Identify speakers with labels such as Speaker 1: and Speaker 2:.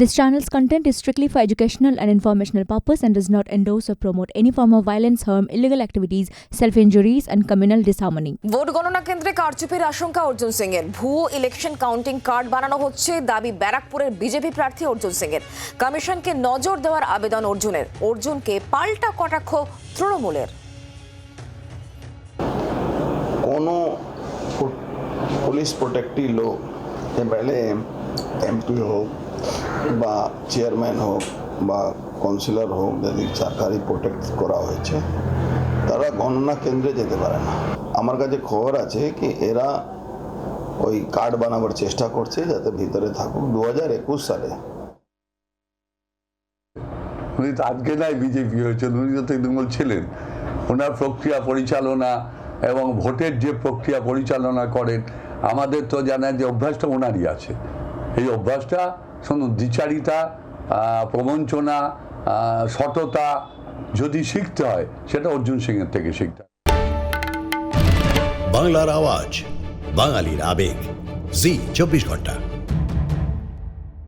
Speaker 1: This channel's content is strictly for educational and informational purpose and does not endorse or promote any form of violence, harm, illegal activities, self-injuries and communal disharmony.
Speaker 2: Vote গণনা কেন্দ্রে কারচুপির আশঙ্কা অর্জুন সিং এর ভুয়ো election counting card বানানো হচ্ছে দাবি ব্যারাকপুরের বিজেপি প্রার্থী অর্জুন সিং এর কমিশনকে নজর দেওয়ার আবেদন অর্জুনের অর্জুনকে পাল্টা কটাক্ষ তৃণমূলের
Speaker 3: কোনো পুলিশ প্রোটেক্টিভ লোক এমএলএ এমপি হোক বা চেয়ারম্যান হোক বা কাউন্সিলর হোক, যদি সরকারি প্রোটেক্ট করা হয়েছে, তারা গণনা কেন্দ্রে যেতে পারে না। আমার কাছে খবর আছে কি, এরা ওই কার্ড বানাবার চেষ্টা করছে যাতে ভিতরে থাকুক। দু হাজার একুশ সালে।
Speaker 4: উনি তো আজকে নাই বিজেপি হয়েছেন উনি তো তৃণমূল ছিলেন। ওনার প্রক্রিয়া পরিচালনা এবং ভোটের যে প্রক্রিয়া পরিচালনা করেন, আমাদের তো জানা যে অভ্যাসটা ওনারই আছে। এই অভ্যাসটা শুনুন দ্বিচারিতা প্রবঞ্চনা সততা যদি শিখতে হয়, সেটা অর্জুন সিং এর থেকে শিখতে হয়।
Speaker 5: বাংলার আওয়াজ, বাঙালির আবেগ। জি, চব্বিশ ঘণ্টা।